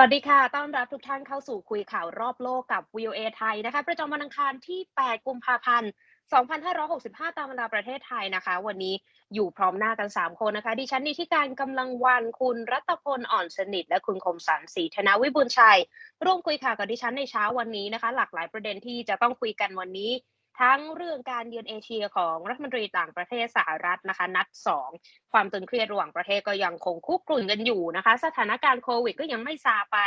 วัสดีค่ะ ต้อนรับทุกท่านเข้าสู่คุยข่าวรอบโลกกับ VOA ไทยนะคะ ประจำวันอังคารที่ 8 กุมภาพันธ์ 2565 ตามเวลาประเทศไทยนะคะ วันนี้อยู่พร้อมหน้ากัน 3 คนนะคะ ดิฉันนิติการกำลังวันคุณรัตพลอ่อนสนิท และคุณคมสันศรีธนาวิบูลย์ชัย ร่วมคุยข่าวกับดิฉันในเช้าวันนี้นะคะ หลากหลายประเด็นที่จะต้องคุยกันวันนี้ ทั้งเรื่องการเยือนเอเชียของรัฐมนตรีต่างประเทศสหรัฐนะคะ นัด 2 ความตึงเครียดระหว่างประเทศก็ยังคงคุกกรุ่นกันอยู่นะคะ สถานการณ์โควิดก็ยังไม่ซาไป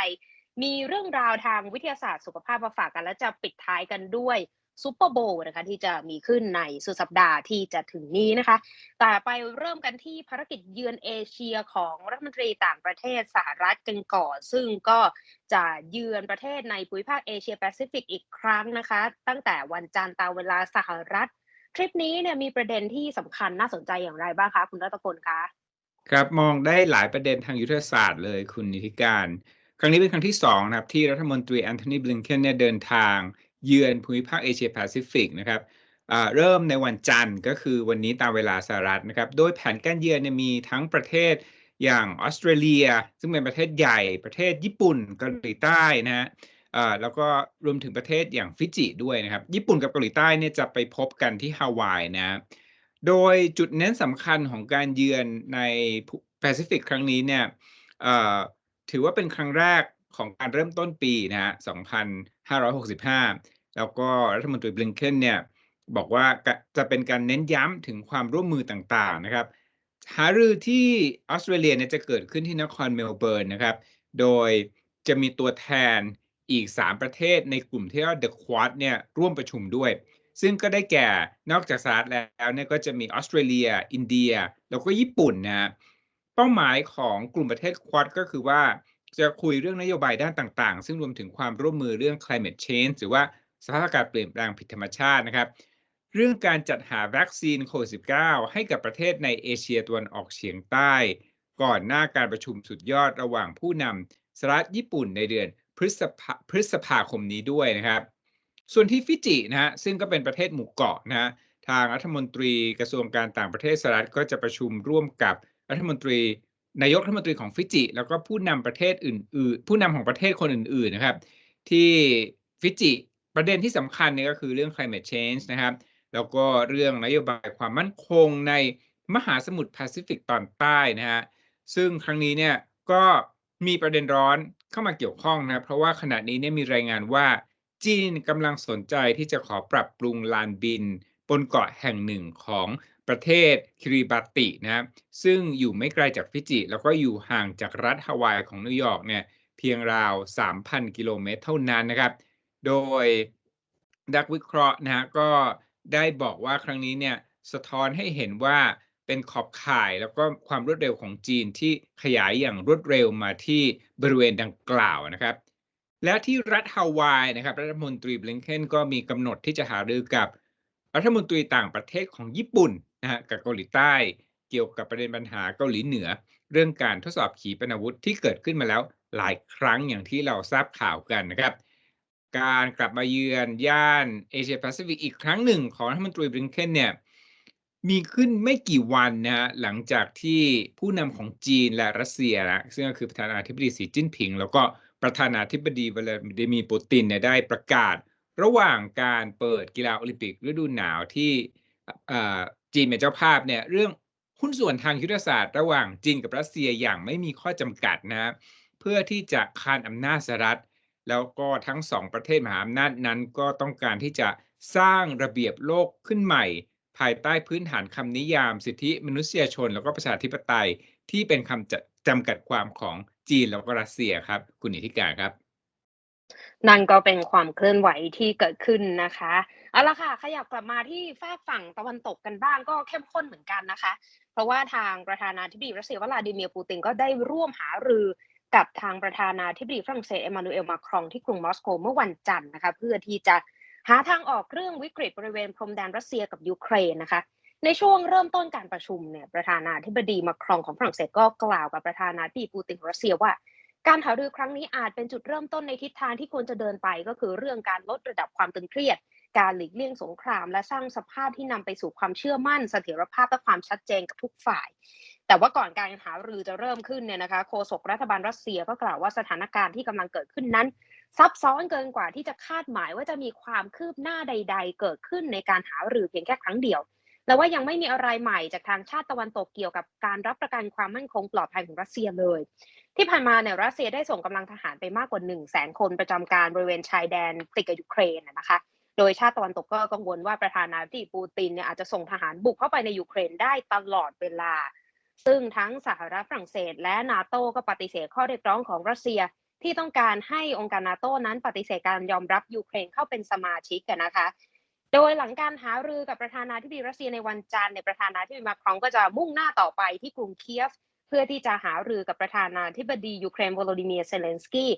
มีเรื่องราวทางวิทยาศาสตร์สุขภาพมาฝากกันและจะปิดท้ายกันด้วย ซูเปอร์โบว์นะคะที่จะมีขึ้นในสุดสัปดาห์ที่จะถึงนี้นะคะ แต่ไปเริ่มกันที่ภารกิจเยือนเอเชียของรัฐมนตรีต่างประเทศสหรัฐกันก่อนซึ่งก็จะเยือนประเทศในภูมิภาคเอเชียแปซิฟิกอีกครั้งนะคะ ตั้งแต่วันจันทร์ตามเวลาสหรัฐ ทริปนี้เนี่ยมีประเด็นที่สำคัญน่าสนใจอย่างไรบ้างคะคุณรัตพลคะครับมองได้หลายประเด็นทางยุทธศาสตร์เลยคุณนิติการ ครั้งนี้เป็นครั้งที่สองนะครับที่รัฐมนตรีแอนโทนีบลิงเคนเนี่ยเดินทาง เยือนภูมิภาคเอเชียแปซิฟิกนะครับเริ่มในวันจันทร์ก็คือวันนี้ตามเวลาสหรัฐนะครับ โดยแผนการเยือนมีทั้งประเทศอย่างออสเตรเลีย ซึ่งเป็นประเทศใหญ่ประเทศญี่ปุ่นเกาหลีใต้นะฮะแล้วก็รวมถึงประเทศอย่างฟิจิด้วยนะครับ ญี่ปุ่นกับเกาหลีใต้เนี่ยจะไปพบกันที่ฮาวายนะโดยจุดเน้นสำคัญของการเยือนในแปซิฟิกครั้งนี้เนี่ยถือว่าเป็นครั้งแรก ของการเริ่มต้นปีนะฮะ2565 แล้วก็รัฐมนตรีบลิงเคนเนี่ยบอกว่าจะเป็นการเน้นย้ำถึงความร่วมมือต่างๆนะครับหารือที่ออสเตรเลียเนี่ยจะเกิดขึ้นที่นครเมลเบิร์นนะครับ โดยจะมีตัวแทนอีก 3 ประเทศในกลุ่มที่เรียกว่า The Quad เนี่ยร่วมประชุมด้วย ซึ่งก็ได้แก่นอกจากสหรัฐแล้วเนี่ยก็จะมีออสเตรเลีย อินเดีย แล้วก็ญี่ปุ่นนะเป้าหมายของกลุ่มประเทศควอดก็คือว่า จะคุยเรื่องนโยบายด้านต่างๆ ซึ่งรวมถึงความร่วมมือเรื่อง climate change หรือว่าสภาพอากาศเปลี่ยนแปลงผิดธรรมชาตินะครับ เรื่องการจัดหาวัคซีนโควิด -19 ให้กับประเทศในเอเชียตะวันออกเฉียงใต้ ก่อนหน้าการประชุมสุดยอดระหว่างผู้นำสหรัฐญี่ปุ่นในเดือนพฤษภาพฤษภาคมนี้ด้วยนะครับ ส่วนที่ฟิจินะฮะซึ่งก็เป็นประเทศหมู่เกาะนะฮะทางรัฐมนตรีกระทรวงการต่างประเทศสหรัฐก็จะประชุมร่วมกับรัฐมนตรี นายกรัฐมนตรีของฟิจิ แล้วก็ผู้นำประเทศอื่น ๆ ผู้นำของประเทศคนอื่น ๆ นะครับ ที่ฟิจิประเด็นที่สำคัญเนี่ยก็คือเรื่อง climate change นะครับ แล้วก็เรื่องนโยบายความมั่นคงในมหาสมุทรแปซิฟิกตอนใต้นะฮะซึ่งครั้งนี้เนี่ยก็มีประเด็นร้อนเข้ามาเกี่ยวข้องนะเพราะว่าขณะนี้เนี่ยมีรายงานว่าจีนกำลังสนใจที่จะขอปรับปรุงลานบิน บนเกาะแห่งหนึ่งของ ประเทศคิริบาตินะครับซึ่งอยู่ไม่ไกลจากฟิจิ แล้วก็อยู่ห่างจากรัฐฮาวายของนิวยอร์กเนี่ยเพียงราว 3,000 กิโลเมตรเท่านั้นนะครับ โดยนักวิเคราะห์นะฮะก็ได้บอกว่าครั้งนี้เนี่ยสะท้อนให้เห็นว่าเป็นขอบข่ายแล้วก็ความรวดเร็วของจีนที่ขยายอย่างรวดเร็วมาที่บริเวณดังกล่าวนะครับ และที่รัฐฮาวายนะครับรัฐมนตรีบลิงเคนก็มีกำหนดที่จะหารือกับรัฐมนตรีต่างประเทศของญี่ปุ่น นะฮะกับเกาหลีใต้เกี่ยวกับประเด็นปัญหาเกาหลีเหนือ เรื่องการทดสอบขีปนาวุธที่เกิดขึ้นมาแล้วหลายครั้งอย่างที่เราทราบข่าวกันนะครับ การกลับมาเยือนย่านเอเชียแปซิฟิกอีกครั้งหนึ่งของรัฐมนตรีบริงเคนเนี่ยมีขึ้นไม่กี่วันนะฮะหลังจากที่ผู้นำของจีนและรัสเซียนะซึ่งก็คือประธานาธิบดีสีจิ้นผิง แล้วก็ประธานาธิบดีวลาดิมีร์ปูตินเนี่ยได้ประกาศ ระหว่างการเปิดกีฬาโอลิมปิกฤดูหนาวที่ จีนเป็นเจ้าภาพเนี่ยเรื่องหุ้นส่วนทางยุทธศาสตร์ระหว่างจีนกับรัสเซียอย่างไม่มีข้อจำกัดนะเพื่อที่จะคานอำนาจสหรัฐ แล้วก็ทั้งสองประเทศมหาอำนาจนั้นก็ต้องการที่จะสร้างระเบียบโลกขึ้นใหม่ ภายใต้พื้นฐานคำนิยาม สิทธิมนุษยชน แล้วก็ประชาธิปไตยที่เป็นคำจำกัดความของจีนแล้วก็รัสเซียครับ คุณอิทธิการครับ นั่นก็เป็นความเคลื่อนไหวที่เกิดขึ้นนะคะ เอาละค่ะ ขยับกลับมาที่ฝากฝั่งตะวันตกกันบ้างก็เข้มข้นเหมือนกันนะคะ เพราะว่าทางประธานาธิบดีรัสเซียวลาดิเมียร์ปูตินก็ได้ร่วมหารือกับทางประธานาธิบดีฝรั่งเศสเอมานูเอลมาครองที่กรุงมอสโกเมื่อวันจันทร์นะคะเพื่อที่จะหาทางออกเรื่องวิกฤตบริเวณพรมแดนรัสเซียกับยูเครนนะคะ ในช่วงเริ่มต้นการประชุมเนี่ยประธานาธิบดีมาครองของฝรั่งเศสก็กล่าวกับประธานาธิบดีปูตินรัสเซียว่า การหารือครั้งนี้อาจเป็นจุดเริ่มต้นในทิศทางที่ควรจะเดินไปก็คือเรื่องการลดระดับความตึงเครียด การหลีกเลี่ยงสงคราม และสร้างสภาพที่นำไปสู่ความเชื่อมั่นเสถียรภาพและความชัดเจนกับทุกฝ่าย แต่ว่าก่อนการหารือจะเริ่มขึ้นเนี่ยนะคะโฆษกรัฐบาลรัสเซียก็กล่าวว่าสถานการณ์ที่กำลังเกิดขึ้นนั้น ซับซ้อนเกินกว่าที่จะคาดหมายว่าจะมีความคืบหน้าใด ๆ เกิดขึ้นในการหารือเพียงแค่ครั้งเดียวและว่ายังไม่มีอะไรใหม่จากทางชาติตะวันตกเกี่ยวกับการรับประกันความมั่นคงปลอดภัยของรัสเซียเลย ที่ผ่านมาเนี่ยรัสเซียได้ส่งกำลังทหารไปมากกว่า1 0 0 0 0แสนคนประจำการบริเวณชายแดนติดกับยูเครนนะคะ โดยชาติตะวันตกก็กังวลว่าประธานาธิบดีปูตินเนี่ยอาจจะส่งทหารบุกเข้าไปในยูเครนได้ตลอดเวลา ซึ่งทั้งสหรัฐฝรั่งเศส และนาโต้ก็ปฏิเสธข้อเรียกร้องของรัสเซียที่ต้องการให้องค์การนาโต้นั้นปฏิเสธการยอมรับยูเครนเข้าเป็นสมาชิกกันนะคะ โดยหลังการหารือกับประธานาธิบดีรัสเซียในวันจันทร์ในประธานาธิบดีมาครองก็จะมุ่งหน้าต่อไปที่กรุงเคียฟ เพื่อที่จะหารือกับประธานาธิบดียูเครนโวโลดิเมียร์เซเลนสกี้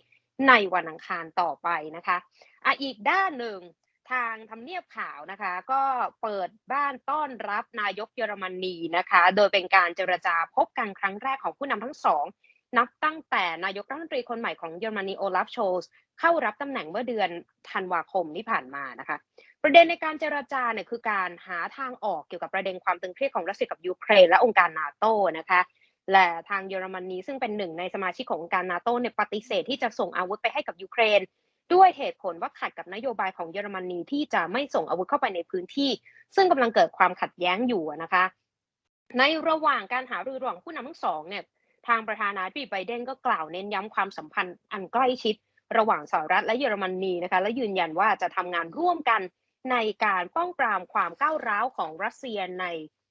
ในวันอังคารต่อไปนะคะอะอีกด้านหนึ่ง ทางทำเนียบขาวนะคะ ก็เปิดบ้านต้อนรับนายกเยอรมนีนะคะ โดยเป็นการเจรจาพบกันครั้งแรกของผู้นำทั้งสอง นับตั้งแต่นายกรัฐมนตรีคนใหม่ของเยอรมนีโอลาฟโชสเข้ารับตำแหน่งเมื่อเดือนธันวาคมที่ผ่านมานะคะ ประเด็นในการเจรจาเนี่ยคือการหาทางออกเกี่ยวกับประเด็นความตึงเครียดของรัสเซียกับยูเครนและองค์การนาโตนะคะและทางเยอรมนีซึ่งเป็นหนึ่งในสมาชิกขององค์การนาโตเนี่ยปฏิเสธที่จะส่งอาวุธไปให้กับยูเครน ด้วยเหตุผลว่าขัดกับนโยบายของเยอรมนีที่จะไม่ส่งอาวุธเข้าไปในพื้นที่ ซึ่งกำลังเกิดความขัดแย้งอยู่นะคะ ในระหว่างการหารือระหว่างผู้นำทั้งสองเนี่ยทางประธานาธิบดีไบเดนก็กล่าวเน้นย้ำความสัมพันธ์อันใกล้ชิด ระหว่างสหรัฐและเยอรมนีนะคะ และยืนยันว่าจะทำงานร่วมกันในการป้องปรามความก้าวร้าวของรัสเซียใน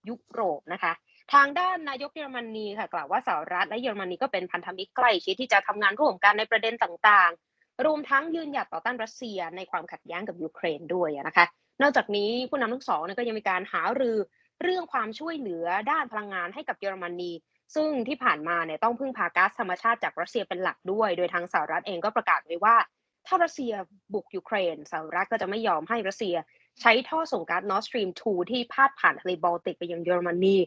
ยุโรปนะคะ ทางด้านนายกเยอรมนีค่ะกล่าวว่าสหรัฐและเยอรมนีก็เป็นพันธมิตรใกล้ชิดที่จะทำงานร่วมกันในประเด็นต่าง รวมทั้งยืนหยัดต่อต้านรัสเซียในความขัดแย้งกับยูเครนด้วยนะคะ นอกจากนี้ผู้นำทั้งสองก็ยังมีการหารือเรื่องความช่วยเหลือด้านพลังงานให้กับเยอรมนีซึ่งที่ผ่านมาเนี่ยต้องพึ่งพาก๊าซธรรมชาติจากรัสเซียเป็นหลักด้วย โดยทางสหรัฐเองก็ประกาศไว้ว่า ถ้ารัสเซียบุกยูเครนสหรัฐก็จะไม่ยอมให้รัสเซีย ใช้ท่อส่งก๊าซ Nord Stream 2ที่พาดผ่านทะเลบอลติกไปยังเยอรมนี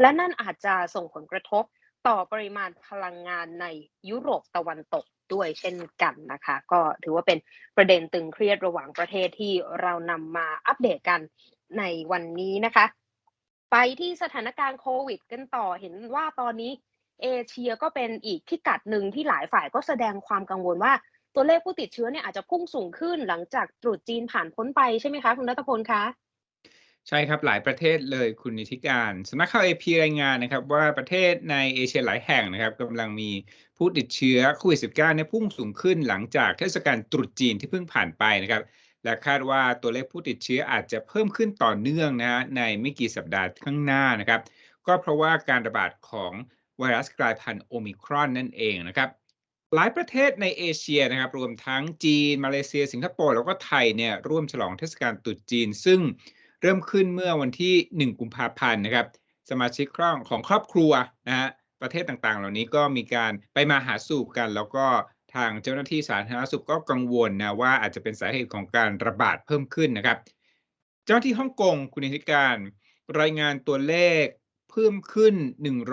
และนั่นอาจจะส่งผลกระทบต่อปริมาณพลังงานในยุโรปตะวันตก ด้วยเช่นกันนะคะ ก็ถือว่าเป็นประเด็นตึงเครียดระหว่างประเทศที่เรานำมาอัปเดตกันในวันนี้นะคะ ไปที่สถานการณ์โควิด กันต่อเห็นว่าตอนนี้เอเชียก็เป็นอีกพิกัดหนึ่งที่หลายฝ่ายก็แสดงความกังวลว่าตัวเลขผู้ติดเชื้อเนี่ยอาจจะพุ่งสูงขึ้นหลังจากตรุษจีนผ่านพ้นไปใช่ไหมคะ คุณรัตพลคะ ใช่ครับหลายประเทศเลยคุณนิติการสำนักข่าว AP รายงานนะครับ ว่าประเทศในเอเชียหลายแห่งนะครับกำลังมีผู้ติดเชื้อโควิด -19 เนี่ยพุ่งสูงขึ้นหลังจากเทศกาลตรุษจีนที่เพิ่งผ่านไปนะครับ และคาดว่าตัวเลขผู้ติดเชื้ออาจจะเพิ่มขึ้นต่อเนื่องนะฮะในไม่กี่สัปดาห์ข้างหน้านะครับ ก็เพราะว่าการระบาดของไวรัสกลายพันธุ์โอมิครอนนั่นเองนะครับหลายประเทศในเอเชียนะครับ รวมทั้งจีน มาเลเซีย สิงคโปร์แล้วก็ไทยเนี่ยร่วมฉลองเทศกาลตรุษจีน ซึ่ง เริ่มขึ้นเมื่อวันที่ 1 กุมภาพันธ์นะครับ สมาชิกของครอบครัวนะฮะประเทศต่างๆ เหล่านี้ก็มีการไปมาหาสู่กัน แล้วก็ทางเจ้าหน้าที่สาธารณสุขก็กังวลนะว่าอาจจะเป็นสาเหตุของการระบาดเพิ่มขึ้นนะครับ เจ้าหน้าที่ฮ่องกงคุณนิติการรายงานตัวเลขเพิ่มขึ้น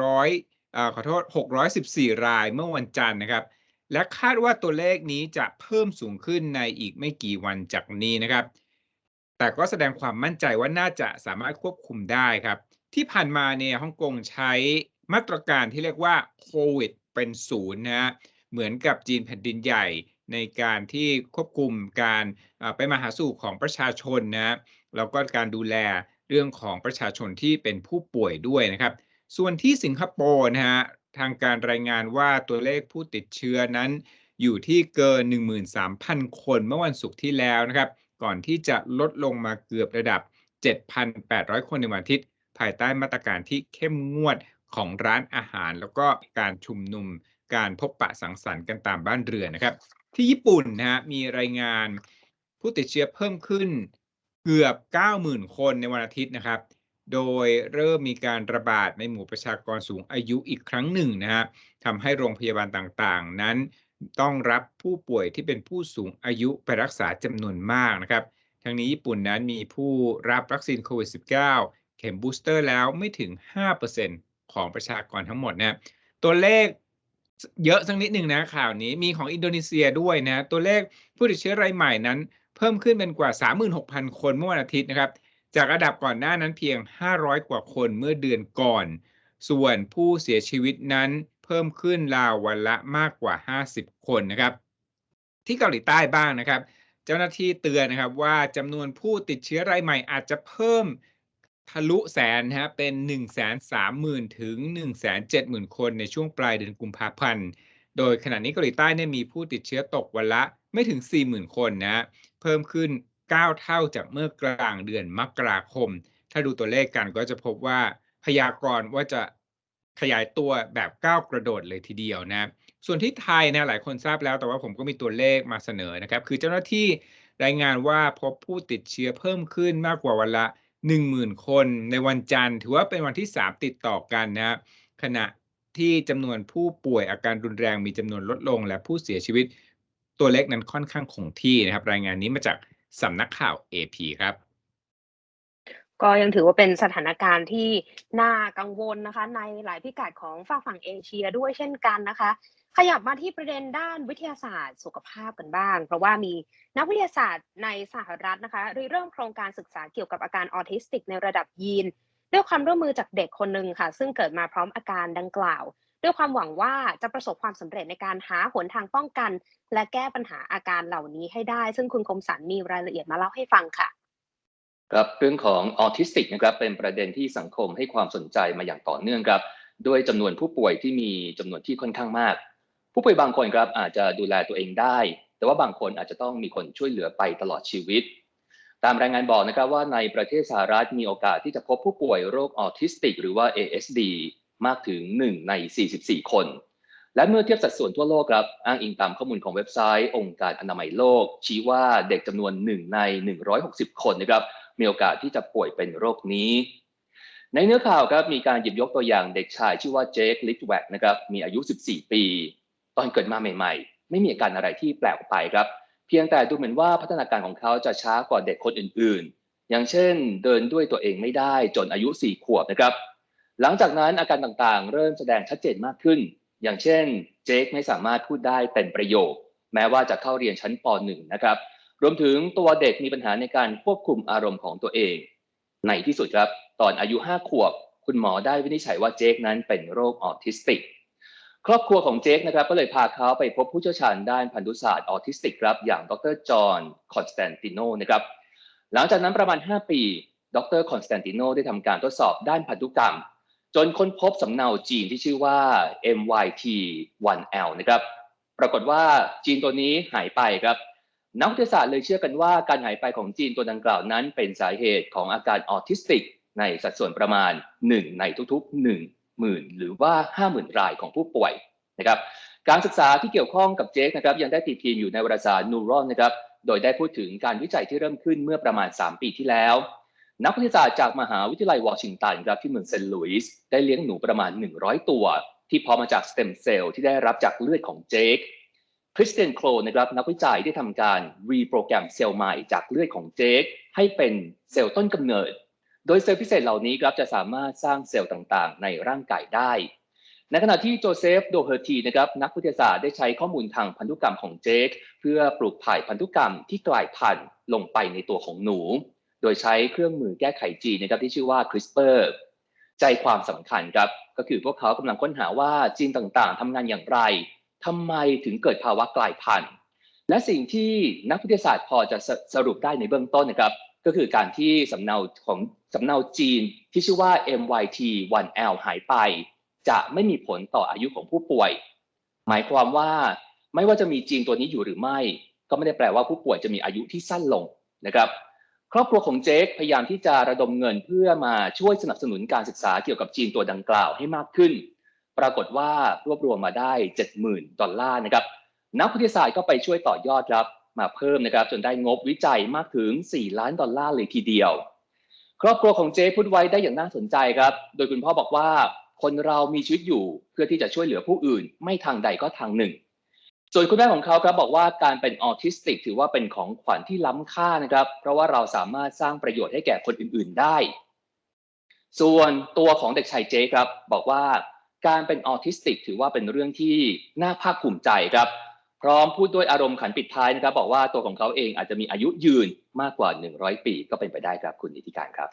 100อขอโทษ 614 รายเมื่อวันจันทร์นะครับ และคาดว่าตัวเลขนี้จะเพิ่มสูงขึ้นในอีกไม่กี่วันจากนี้นะครับ แต่ก็แสดงความมั่นใจว่าน่าจะสามารถควบคุมได้ครับ ที่ผ่านมาเนี่ยฮ่องกงใช้มาตรการที่เรียกว่าโควิดเป็นศูนย์นะฮะเหมือนกับจีนแผ่นดินใหญ่ในการที่ควบคุมการไปมาหาสู่ของประชาชนนะแล้วก็การดูแลเรื่องของประชาชนที่เป็นผู้ป่วยด้วยนะครับ ส่วนที่สิงคโปร์นะฮะทางการรายงานว่าตัวเลขผู้ติดเชื้อนั้นอยู่ที่เกิน 13,000 คนเมื่อวันศุกร์ที่แล้วนะครับ ก่อนที่จะลดลงมาเกือบระดับ 7,800 คนในวันอาทิตย์ ภายใต้มาตรการที่เข้มงวดของร้านอาหาร แล้วก็การชุมนุมการพบปะสังสรรค์กันตามบ้านเรือนนะครับ ที่ญี่ปุ่นนะฮะมีรายงานผู้ติดเชื้อเพิ่มขึ้นเกือบ 90,000 คนในวันอาทิตย์นะครับ โดยเริ่มมีการระบาดในหมู่ประชากรสูงอายุอีกครั้งหนึ่งนะฮะทำให้โรงพยาบาลต่างๆ นั้น ต้องรับผู้ป่วยที่เป็นผู้สูงอายุไปรักษาจำนวนมากนะครับ ทั้งนี้ญี่ปุ่นนั้นมีผู้รับวัคซีนโควิด -19 เข็มบูสเตอร์แล้วไม่ถึง 5%ของประชากรทั้งหมดนะตัวเลขเยอะสักนิดหนึ่งนะข่าวนี้มีของอินโดนีเซียด้วยนะ ตัวเลขผู้ติดเชื้อรายใหม่นั้น เพิ่มขึ้นเป็นกว่า 36,000 คนเมื่อวันอาทิตย์นะครับ จากระดับก่อนหน้านั้นเพียง 500 กว่าคนเมื่อเดือนก่อน ส่วนผู้เสียชีวิตนั้น พิ่มขึ้นราววันละมากกว่า 50 คนนะครับ ที่เกาหลีใต้บ้างนะครับ เจ้าหน้าที่เตือนนะครับว่าจำนวนผู้ติดเชื้อรายใหม่อาจจะเพิ่มทะลุแสนนะฮะเป็น130,000 ถึง 170,000 คนในช่วงปลายเดือนกุมภาพันธ์ โดยขณะนี้เกาหลีใต้เนี่ยมีผู้ติดเชื้อตกวันละไม่ถึง 40,000 คนนะฮะเพิ่มขึ้น 9 เท่าจากเมื่อกลางเดือนมกราคม ถ้าดูตัวเลขกันก็จะพบว่าพยากรณ์ว่าจะ ขยายตัวแบบก้าวกระโดดเลยทีเดียวนะส่วนที่ไทยนะหลายคนทราบแล้วแต่ว่าผมก็มีตัวเลขมาเสนอนะครับ คือเจ้าหน้าที่รายงานว่าพบผู้ติดเชื้อเพิ่มขึ้นมากกว่าวันละ 10,000 คนในวันจันทร์ ถือว่าเป็นวันที่ 3 ติดต่อกันนะขณะที่จำนวนผู้ป่วยอาการรุนแรงมีจำนวนลดลง และผู้เสียชีวิตตัวเลขนั้นค่อนข้างคงที่นะครับ รายงานนี้มาจากสำนักข่าว AP ครับ ก็ยังถือว่าเป็นสถานการณ์ที่น่ากังวลนะคะ ในหลายพิกัดของฝั่งฝั่งเอเชียด้วยเช่นกันนะคะ ขยับมาที่ประเด็นด้านวิทยาศาสตร์สุขภาพกันบ้าง เพราะว่ามีนักวิทยาศาสตร์ในสหรัฐนะคะริเริ่มโครงการศึกษาเกี่ยวกับอาการออทิสติกในระดับยีน ด้วยความร่วมมือจากเด็กคนหนึ่งค่ะ ซึ่งเกิดมาพร้อมอาการดังกล่าว ด้วยความหวังว่าจะประสบความสำเร็จในการหาหนทางป้องกัน และแก้ปัญหาอาการเหล่านี้ให้ได้ ซึ่งคุณคมสันมีรายละเอียดมาเล่าให้ฟังค่ะ ครับเรื่องของออทิสติกนะครับเป็นประเด็นที่สังคมให้ความสนใจมาอย่างต่อเนื่องครับด้วยจำนวนผู้ป่วยที่มีจำนวนที่ค่อนข้างมาก ผู้ป่วยบางคนครับอาจจะดูแลตัวเองได้ แต่ว่าบางคนอาจจะต้องมีคนช่วยเหลือไปตลอดชีวิต ตามรายงานบอกนะครับว่าในประเทศสหรัฐมีโอกาสที่จะพบผู้ป่วยโรคออทิสติก หรือว่า ASD มากถึง 1 ใน 44 คน และเมื่อเทียบสัดส่วนทั่วโลกครับอ้างอิงตามข้อมูลของเว็บไซต์ องค์การอนามัยโลก ชี้ว่าเด็กจำนวน 1 ใน 160 คนนะครับ มีโอกาสที่จะป่วยเป็นโรคนี้ ในเนื้อข่าวครับมีการหยิบยกตัวอย่างเด็กชายชื่อว่าเจคลิทแวกนะครับมีอายุ 14 ปี ตอนเกิดมาใหม่ ๆ ไม่มีอาการอะไรที่แปลกออกไปครับ เพียงแต่ดูเหมือนว่าพัฒนาการของเขาจะช้ากว่าเด็กคนอื่นๆ อย่างเช่น เดินด้วยตัวเองไม่ได้จนอายุ 4 ขวบนะครับหลังจากนั้นอาการต่างๆ เริ่มแสดงชัดเจนมากขึ้น อย่างเช่น เจคไม่สามารถพูดได้เต็มประโยค แม้ว่าจะเข้าเรียนชั้นป .1 นะครับ รวมถึงตัวเด็กมีปัญหาในการควบคุมอารมณ์ของตัวเอง ในที่สุดครับ ตอนอายุ 5 ขวบ คุณหมอได้วินิจฉัยว่าเจคนั้นเป็นโรคออทิสติก ครอบครัวของเจคนะครับก็เลยพาเขาไปพบผู้เชี่ยวชาญด้านพันธุศาสตร์ออทิสติกครับ อย่างดรจอห์นคอนสแตนติโนนะครับ หลังจากนั้นประมาณ 5 ปี ดรคอนสแตนติโนได้ทำการทดสอบด้านพันธุกรรม จนค้นพบสำเนาจีนที่ชื่อว่า MYT1L นะครับ ปรากฏว่าจีนตัวนี้หายไปครับ นักวิทยาศาสตร์เลยเชื่อกันว่าการหายไปของจีนตัวดังกล่าวนั้น เป็นสาเหตุของอาการออทิสติก ในสัดส่วนประมาณ 1 ในทุกๆ1 0,000หรือว่า 50,000 รายของผู้ป่วยนะครับการศึกษาที่เกี่ยวข้องกับเจคนะครับยังได้ตีพิมพ์อยู่ในวารสาร Neuron นะครับโดยได้พูดถึงการวิจัยที่เริ่มขึ้นเมื่อประมาณ 3 ปีที่แล้ว นักวิทยาศาสตร์จากมหาวิทยาลัยวอชิงตันครับที่เมืองเซนต์หลุยส์ได้เลี้ยงหนูประมาณ 100 ตัว ที่พาะมาจากสเต็มเซลล์ที่ได้รับจากเลือดของเจค คริสเตียนโคลนะครับนักวิจัยได้ทำการรีโปรแกรมเซลล์ใหม่จากเลือดของเจคให้เป็นเซลล์ต้นกำเนิด โดยเซลล์พิเศษเหล่านี้ครับจะสามารถสร้างเซลล์ต่างๆ ในร่างกายได้ ในขณะที่โจเซฟโดเฮอร์ทีนะครับนักวิทยาศาสตร์ได้ใช้ข้อมูลทางพันธุกรรมของเจคเพื่อปลูกถ่ายพันธุกรรมที่กลายพันธุ์ลงไปในตัวของหนู โดยใช้เครื่องมือแก้ไขจีนนะครับที่ชื่อว่า CRISPR ใจความสำคัญครับก็คือพวกเขากำลังค้นหาว่าจีนต่างๆทำงานอย่างไร ทำไมถึงเกิดภาวะกลายพันธุ์ และสิ่งที่นักวิทยาศาสตร์พอจะสสรุปได้ในเบื้องต้นนะครับ ก็คือการที่สำเนาของสำเนาจีนที่ชื่อว่า MYT1L หายไป จะไม่มีผลต่ออายุของผู้ป่วย หมายความว่าไม่ว่าจะมีจีนตัวนี้อยู่หรือไม่ ก็ไม่ได้แปลว่าผู้ป่วยจะมีอายุที่สั้นลงนะครับครอบครัวของเจคพยายามที่จะระดมเงินเพื่อมาช่วยสนับสนุนการศึกษาเกี่ยวกับจีนตัวดังกล่าวให้มากขึ้น ปรากฏว่ารวบรวมมาได้ 70,000 ดอลลาร์นะครับ นักวิทยาศาสตร์ก็ไปช่วยต่อยอดครับ มาเพิ่มนะครับ จนได้งบวิจัยมากถึง 4 ล้านดอลลาร์เลยทีเดียว ครอบครัวของเจพูดไว้ได้อย่างน่าสนใจครับ โดยคุณพ่อบอกว่า คนเรามีชีวิตอยู่เพื่อที่จะช่วยเหลือผู้อื่น ไม่ทางใดก็ทางหนึ่ง ส่วนคุณแม่ของเขาครับบอกว่าการเป็นออทิสติก ถือว่าเป็นของขวัญที่ล้ำค่านะครับ เพราะว่าเราสามารถสร้างประโยชน์ให้แก่คนอื่น ๆได้ ส่วนตัวของเด็กชายเจครับบอกว่า การเป็นออทิสติก ถือว่าเป็นเรื่องที่น่าภาคภูมิใจครับ พร้อมพูดด้วยอารมณ์ขันปิดท้ายนะครับ บอกว่าตัวของเขาเองอาจจะมีอายุยืนมากกว่า 100 ปีก็เป็นไปได้ครับคุณนิติการครับ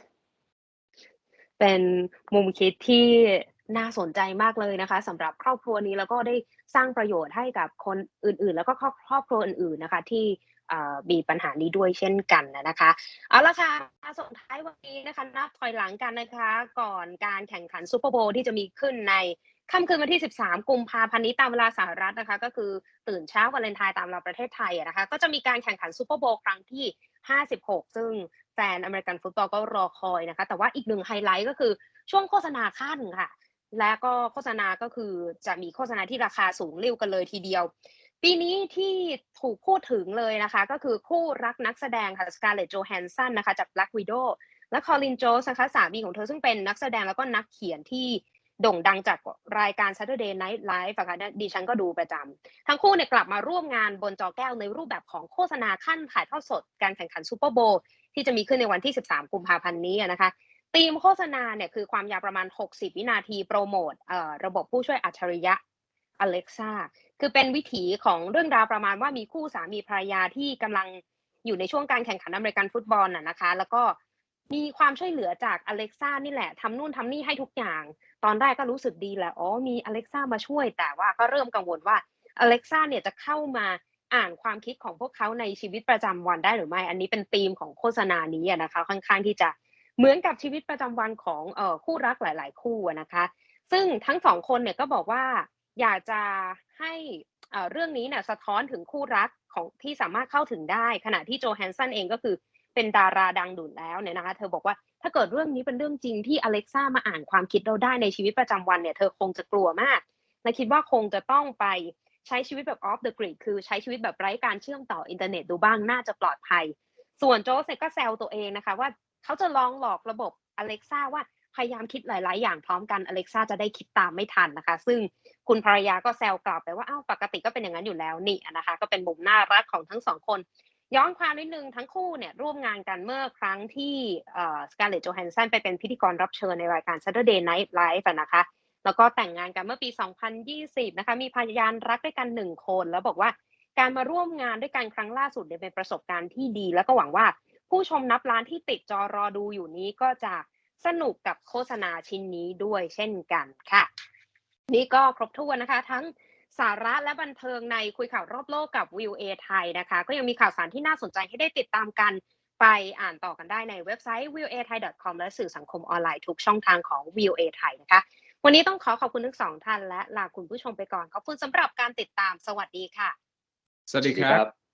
เป็นมุมคิดที่น่าสนใจมากเลยนะคะสำหรับครอบครัวนี้แล้วก็ได้ สร้างประโยชน์ให้กับคนอื่นๆ แล้วก็ครอบครัวอื่นๆนะคะที่มีปัญหานี้ด้วยเช่นกันนะคะเอาละค่ะส่งท้ายวันนี้นะคะนับถอยหลังกันนะคะ ก่อนการแข่งขันซูเปอร์โบว์ที่จะมีขึ้นในค่ำคืนวันที่ 13 กุมภาพันธ์นี้ตามเวลาสหรัฐนะคะ ก็คือตื่นเช้าวาเลนไทน์ตามเวลาประเทศไทยนะคะ ก็จะมีการแข่งขันซูเปอร์โบว์ครั้งที่ 56 ซึ่งแฟนอเมริกันฟุตบอลก็รอคอยนะคะ แต่ว่าอีกหนึ่งไฮไลท์ก็คือช่วงโฆษณาขั้นค่ะ และก็โฆษณาก็คือจะมีโฆษณาที่ราคาสูงเร็วกันเลยทีเดียว ปีนี้ที่ถูกพูดถึงเลยนะคะ ก็คือคู่รักนักแสดงค่ะสการ์เลตโจแฮนสันนะคะจาก Black Widow และคอลินโจสนะคะสามีของเธอซึ่งเป็นนักแสดงแล้วก็นักเขียนที่โด่งดังจากรายการ Saturday Night Live อะค่ะดิฉันก็ดูประจำทั้งคู่เนี่ยกลับมาร่วมงานบนจอแก้วในรูปแบบของโฆษณาขั้นถ่ายทอดสดการแข่งขันซูเปอร์โบที่จะมีขึ้นในวันที่ 13 กุมภาพันธ์นี้นะคะ ธีมโฆษณาเนี่ยคือความยาวประมาณ 60 วินาทีโปรโมทเอ่อระบบผู้ช่วยอัจฉริยะ Alexa คือเป็นวิถีของเรื่องราวประมาณว่ามีคู่สามีภรรยาที่กำลังอยู่ในช่วงการแข่งขันอเมริกันฟุตบอลน่ะนะคะ แล้วก็มีความช่วยเหลือจาก Alexa นี่แหละทำนู่นทำนี่ให้ทุกอย่าง ตอนแรกก็รู้สึกดีแหละอ๋อมี Alexa มาช่วย แต่ว่าก็เริ่มกังวลว่า Alexa เนี่ยจะเข้ามาอ่านความคิดของพวกเขาในชีวิตประจำวันได้หรือไม่ อันนี้เป็นธีมของโฆษณานี้นะคะ ค่อนข้างที่จะ เหมือนกับชีวิตประจำวันของเอ่อคู่รักหลาย ๆ คู่นะคะ ซึ่งทั้งสองคนเนี่ยก็บอกว่าอยากจะให้เรื่องนี้เนี่ยสะท้อนถึงคู่รักของที่สามารถเข้าถึงได้ ขณะที่โจแฮนสันเองก็คือเป็นดาราดังดุนแล้วเนี่ยนะคะ เธอบอกว่าถ้าเกิดเรื่องนี้เป็นเรื่องจริงที่อเล็กซ่ามาอ่านความคิดเราได้ในชีวิตประจำวันเนี่ยเธอคงจะกลัวมากและคิดว่าคงจะต้องไปใช้ชีวิตแบบ off the grid คือใช้ชีวิตแบบไร้การเชื่อมต่ออินเทอร์เน็ตดูบ้างน่าจะปลอดภัย ส่วนโจเซก็แซวตัวเองนะคะว่า เขาจะลองหลอกระบบ Alexa ว่าพยายามคิดหลาย ๆ อย่างพร้อมกัน Alexa จะได้คิดตามไม่ทันนะคะ ซึ่งคุณภรรยาก็แซวกลับไปว่าอ้าวปกติก็เป็นอย่างนั้นอยู่แล้วนี่นะคะ ก็เป็นมุมน่ารักของทั้งสองคน ย้อนความนิดนึงทั้งคู่เนี่ยร่วมงานกันเมื่อครั้งที่สการ์เลตโจแฮนสันไปเป็นพิธีกรรับเชิญในรายการ Saturday Night Live นะคะแล้วก็แต่งงานกันเมื่อปี 2020 นะคะ มีพยานรักด้วยกันหนึ่งคน แล้วบอกว่าการมาร่วมงานด้วยกันครั้งล่าสุดเนี่ยเป็นประสบการณ์ที่ดี แล้วก็หวังว่า ผู้ชมนับล้านที่ติดจอรอดูอยู่นี้ก็จะสนุกกับโฆษณาชิ้นนี้ด้วยเช่นกันค่ะ นี่ก็ครบถ้วนนะคะ ทั้งสาระและบันเทิงในคุยข่าวรอบโลกกับวิวเอไทยนะคะ ก็ยังมีข่าวสารที่น่าสนใจให้ได้ติดตามกันไปอ่านต่อกันได้ในเว็บไซต์ v i e w a t h a i c o m และสื่อสังคมออนไลน์ทุกช่องทางของ v i e w a ไทยนะคะ วันนี้ต้องขอขอบคุณทั้งสองท่านและลาคุณผู้ชมไปก่อน ขอบคุณสำหรับการติดตาม สวัสดีค่ะ สวัสดีครับ